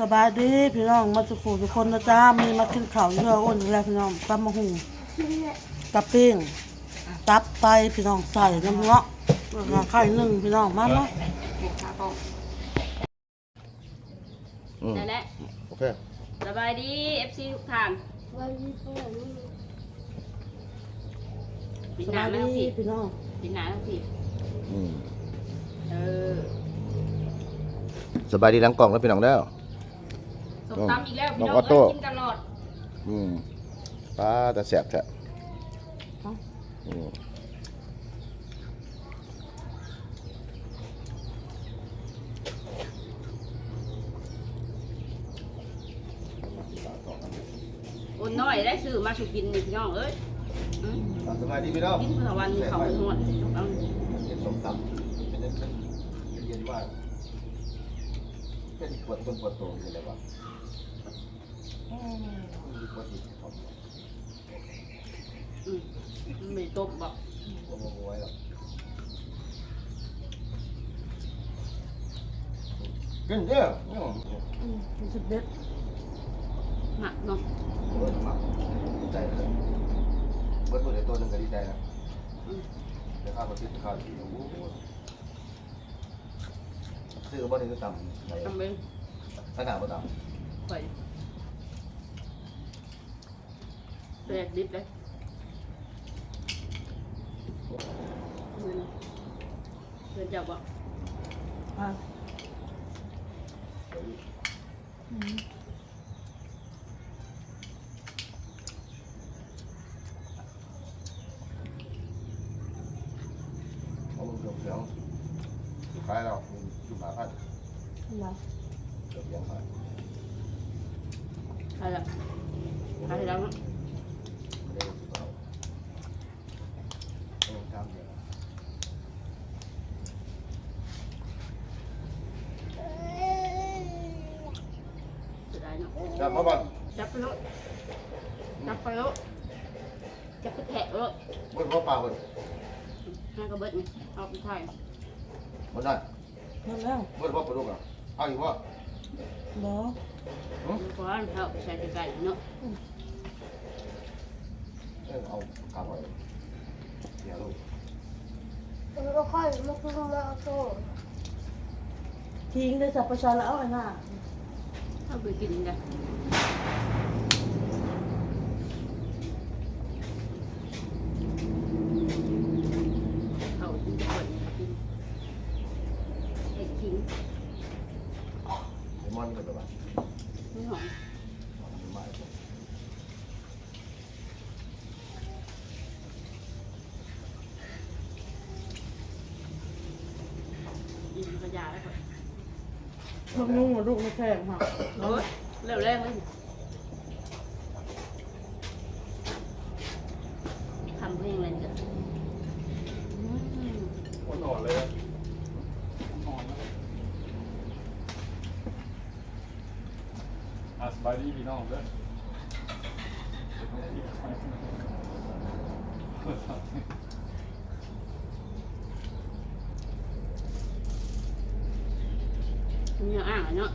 สบายดีพี่น้องมาสุขุทุกคนนะจ้ามีมากินข้าวเยอะอ้นอีกแล้วพี่น้องตำมะหุงกับปิ้งตับไตพี่น้องใส่น้ำเงาะแล้วก็ไข่หนึ่งพี่น้องมาเนาะขาของอืมนั่นแหละโอเคสบายดี FC ทุกท่านปิดสหนาบายไม่ดีต้องผิดพี่น้องปิดหนาไม่ต้องผิดอืมเออสบายดีหลังกล่องแล้วพี่น้องแล้ว สมตำอีกแล้วพี่น้น้อองงออโต้เอ้ยกินตลอดอืมป้าแต่แสบแท้เอ้าอืมโอนน้อยได้ซื้อมาสุกินนี่พี่น้องเอ้ยอืมสบายดีพี่น้องกินเพื่อวันเขาไปหมดเอาเห็นสมตำเป็นเป็นเย็นว่าเป็นปวดต้นปวดโตอยู่เลยวะอืมปวด อีกครับอืมมันไม่ตบบอกปวดหัวไว้แล้วกินเยอะอืมอืมสิบเด็ดหนักเนาะเบิดมากดีใจเลยเบิดหมดเลยตัวหนึงก็ดีใจนะอืมเดี๋ยวข้าวก็ติดข้าวที่โอ้โหซื้อบ่ได้ก็ต่ำไหนทำเป็นขนาดบ่ต่ข่อย แดกดิบเลยอืมเดินจับบอกอะอืมำเอาลงเสียงเสียงขายแล้วอยู่หาพัน นะ เสียงเสียงขาย ใครละใครแล้วเนาะ ไม่ได้สิบเอาต้องทำเดียว จะได้เนาะ จับมาบ้าน จับ ไปแล้วจับไปแล้วจับไปแทะแล้วเบิดหัวปลาเบิดน่าก็เบิดไงเอาไปถ่ายบ่ได้นั่นแล้วเบิดหัวปลาดุกอะเอาอีกว่าบอเพราะว่าเขาใส่ไก่เนาะเออเอากลับไว้เดี๋ยวลูกแล้วค่อยมาคุยมาโซ่ทิ้งได้จับประชาแล้วเอาไอ้หน้าเอาไปกินกันเขากินก่อนกิน เอ็ดทิ้งไอ้มอนก็ตัวบ้านไม่หอมมันมาอีกกินกระยาแล้วก่อนพวกนุ่งมาลูกไม่แข็งค่ะโอ้ยเร็วแรงเลยทำเพลงอะไรกันอืมคนอ่อนเลยอะ อะส บายดีพี่น้องเด้อเนี่ยอ่างอะเนาะ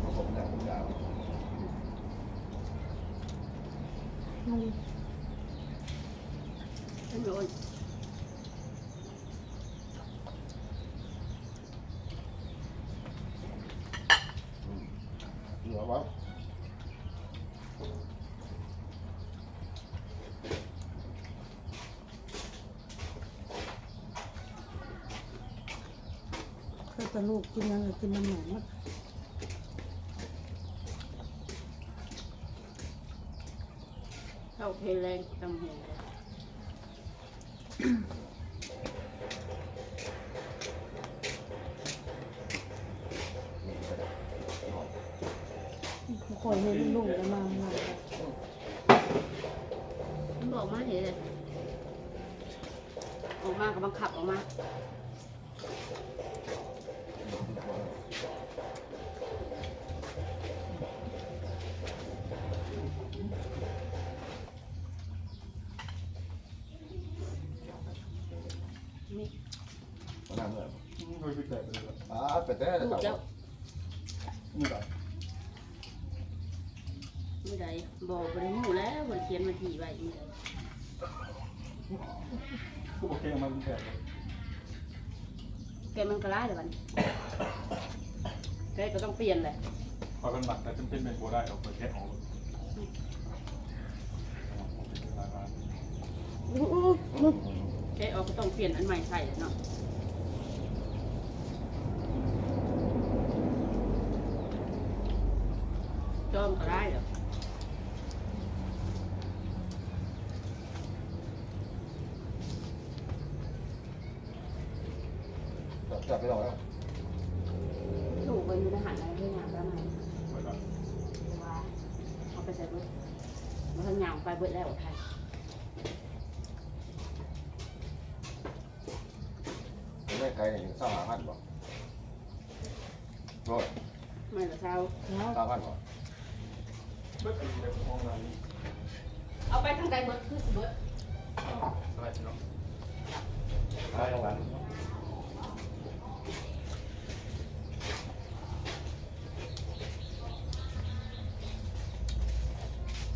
เอาผมยาวผมยาว นุ่ง เป็นโดน เหลือวะ ก็จะลูกกินยังไงกินน้ำหนองอะเข้าเพลงแรงจำหัวคอยเห็นลูกจะมามามันบอกมาเห็นเลยออกมาก็บังคับออกมา นั่งเมื่อโดยพิเศษไปเลยอ่าเป็นแต่ถูกเก่าแล้วนี่แบบไม่ได้บอกบริมูแล้วบริเขียนมาทีไว้นี่ผู้ปกครองมาเป็นแขกเลยแกมันก็ร้ายเลยวันแกก็ต้องเปลี่ยนเลยพอเป็นหมักแต่จำเป็นเป็นโบได้เราเปิดแค่ออกอู้อู้อู้แกออกก็ต้องเปลี่ยนอันใหม่ใส่เนาะ จอมก็ได้เหรอจับไปหรอกแล้วถูกไปอยู่ในหันอะไรที่งานแล้วไงเปิดแล้วว่าเอาไปใส่เบิดมันทำงานไปเบิดแล้วไทยไม่ไกลถึงสามพันบ่โรยไม่ละเช้าแล้วสามพันบ่ เบิดเป็นแบบห้องนั้นเอาไปทางใดเบิดคือสิเบิดสบายเนาะได้รางวัล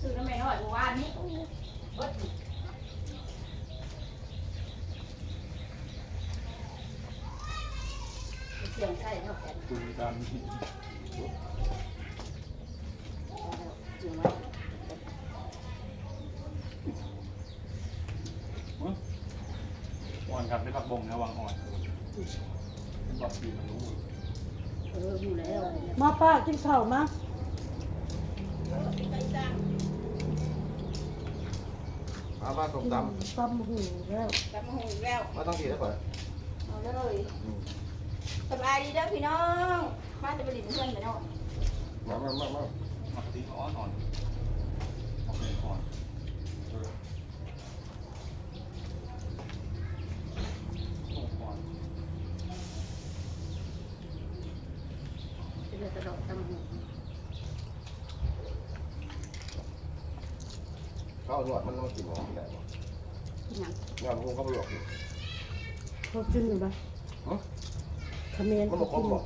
ซื้อน้ำแม่น้อยเมื่อวานนี้เบิดเสียงใกล้เท่ากัน คุยกัน จึงว่า อ่อนครับได้ผักบงนะวางอ่อนเป็นแบบดีมันรู้เอออยู่แล้วมาป้ากินข้าวมามามาส้มตตำหูแล้วกลับมาหุงแล้วำมาต้องทีได้ก่อนเอาเลยสบายดีเด้อพี่น้อง มาจะไปดินเพื่อนไปเนาะมามามามาปกติอ่อนอ่อนอ่อนอ่อนอ่อน จะเลือกกระโดดตำหู เขาหนวดมันต้องกินหรอไม่ได้บ่ที่ยังงานคงเขาไปหลอกอยู่เขากินอยู่ปะฮะเขมิ้นมันเขาบ่คกิมนบ่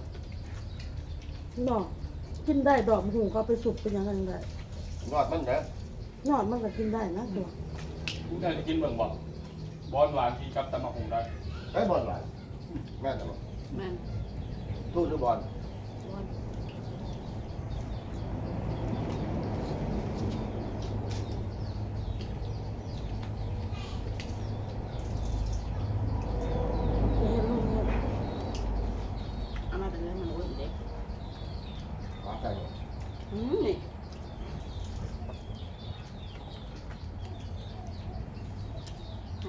นอกกินได้ดอกหูเขาไปสุกเป็นยังไงได้หนวดมันนะนอกมันก็กินได้นะตัวคุณได้กินเบิ่งบ่บอลหวานที่กับตำมะฮงได้ไอ้บอลหลายแม่นแต่บ่แม่น ตู้หรือบอล วัน เห็นลูกเนี่ย เอามาเป็นเรื่องมันโอ้ยเด็ก มาใส่บ่ อืมนี่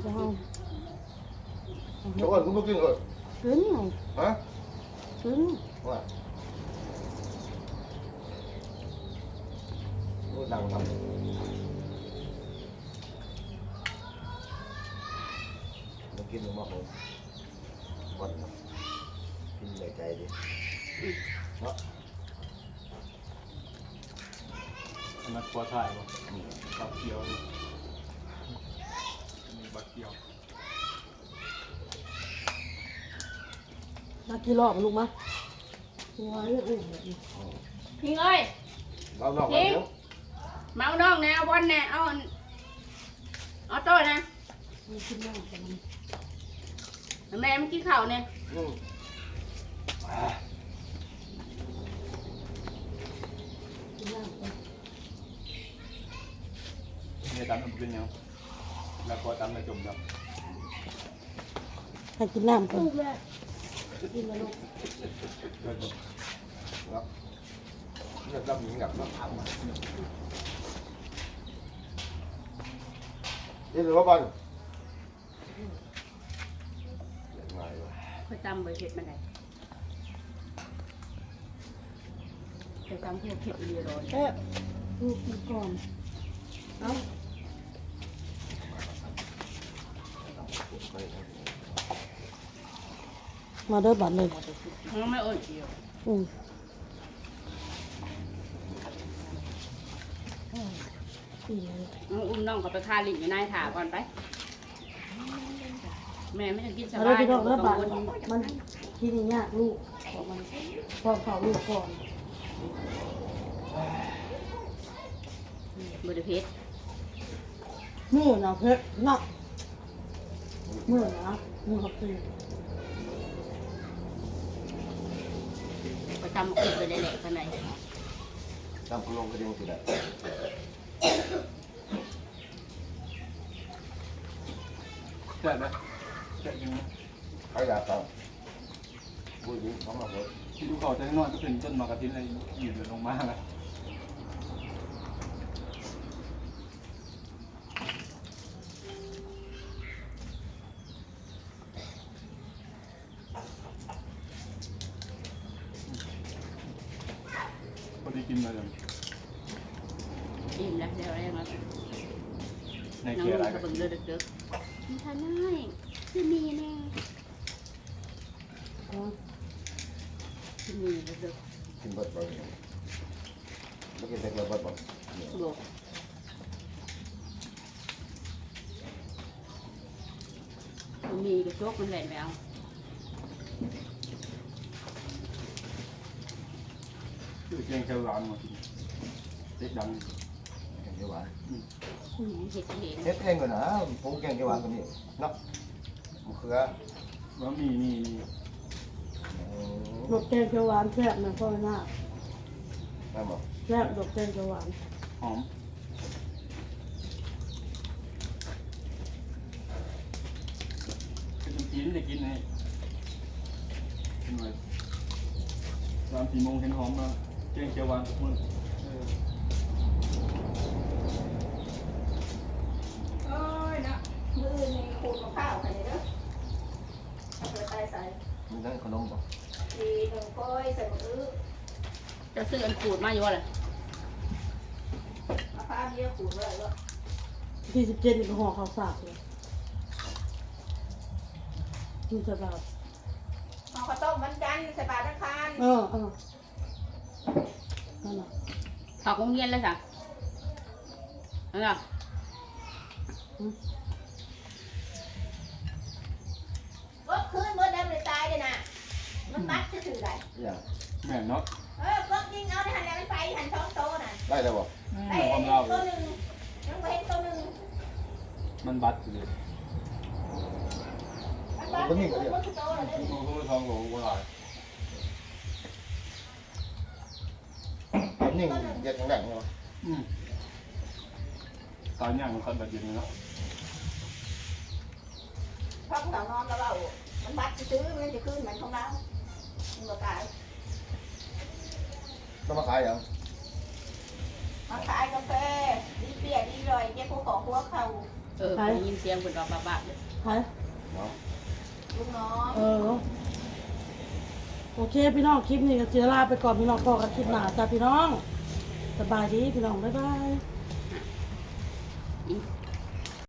จะเอา ทุกคนกูบ่กินเลยกินฮะกินว่าโอ้ดังทำมันกินหรือมาผมบอล นะกินใหญ่ใจดิเนาะอันนั้นตัวถ่ายบ่บักเกียวดูมีบักเกียวมากี่รอบลูกมาตัวเรื่องอื่นแบบนี้พิงเอ้ยเรานอกกันเดี๋ยวเมาน้องแน่เอาบอลแน่เอาอันเอาโต้นะมันกินได้แต่มันแม่มันกินข้าวเนี่ยอืมอ่ากินได้แต่เนี่ยตำมันเป็นยังแล้วก็ตำในจุ่มครับให้กินน้ำก่อน กินแล้วลูกเพื่อนเนาะเรื่องรับหญิงกับน้ำถามมานี่หรือว่าบอลยังไงวะค่อยตำใบเผ็ดมันได้ไปตำพวกเผ็ดเรียร้อยเอ๊ะลูกกินก่อนเอ้า มาเด้อบัตรเลยมันไม่อ่อนเดียวอืมอีกเอาอุ้มน้องก็ไปคาลิ้นอยู่นายถาก่อนไป แม่ไม่ต้องกินสเอาบาเลยยพี่น้องเริ่มบาดกังวลมันที่นี่ยากลูกบอกมันพ่อเผาลูกก่อนบริเพชรมือเนาะเพชรเนาะมือนะมือเขาตี ไปทำขึ้นไปได้แหละข้างในตามคุณลงก็ยังสิได้แซ่บไหมแซ่บจริงไหมใครอยากตามบุญนี้เขามาเถอะที่ดูเขาจะนอนก็เป็นต้นมากระทิ้นอะไรอยู่เดือดลงมาแล้วพอดีกินมาเลย อิ่มแล้วเดี๋ยวอะไรมา ในน้องเกียลุร์งอะไรก็กันเบิ่งเลือดเด็กๆมันทานได้คือมีแน่อ๋อคือมีเด็กกินเบิดไปไม่กินเด็กเราเบิดบ่เนี่ยๆบอกมันมีกระโจกมันแหวนไปเอาคือเกียงแค่ร้านมากินเด็กดัง แกงเขียวหวานอืมเห็ดเห็นเฮ็ดเองก่อนนะปลูกแกงเขียวหวานก็มีเนาะมะเขือว่ามีมีมีอืมดอกแกงเขียวหวานแซ่บนะพ่อหน้านั่นบ่แซ่บดอกแกงเขียวหวานหอมเป็นกินได้กินไงกินเลยสามสี่โมงเห็นหอมแล้วเกียงเขียวหวานทุกมื้อเออ โอ้ยนะมื ออื่นนี่ขูดมะพร้าวให้เด้อเอาไปใส่ใส่มีทั้งขนมบ่ทีหนึ่งก้อยใส่มะอื้อจะซื้ออันขูดมาอยู่วะล่ะมะพร้าวเดียวขูดไว้แล้วที่สิบเจ็ดนี่ก็ห่อข้าวสากเลยกินจะแบบเอาข้าวต้มวันจันทร์ใส่บาตรอังคารเออเออนั่นแหละเขาคงเย็นเลยสั่งนั่นน่ะ อืม รถคืนเมื่อใดมันตายเลยนะมันบัดจะถือได้อย่างแม่นเนาะเออก็ยิงเอาในหันแล้วมันไปหันช่องโตน่ะได้แล้วบ่ไอ้ความเห็เล่านตัวหนึ่งยังไม่เห็นตัวหนึ่งมันบัดอยู่เลยมันบัดจะถือมันคือโตเลยโอ้โหทองโหลโบราณนิ่งเย็ดจังได๋เนาะอืมตายย่างมันคันแบบเย็นเลยเนาะพ่อผู้สาวนอนแล้วเรา มันบัดจะซื้อมันจะขึ้นเหมือนของเรามันก็ตายต้องมาขายหยังมาขายกาแฟดีเปียดีลอยเจ้าผู้ของพวกเขาเออได้ยินเสียงคนบอกบ้าๆเลยใช่เนาะลูกน้องเออ โอเคพี่น้องคลิปนี้ก็เสียลาไปก่อนพี่น้องพอกันคลิปหน้าจ้าพี่น้อง สบายดีพี่น้องบ๊ายบาย อี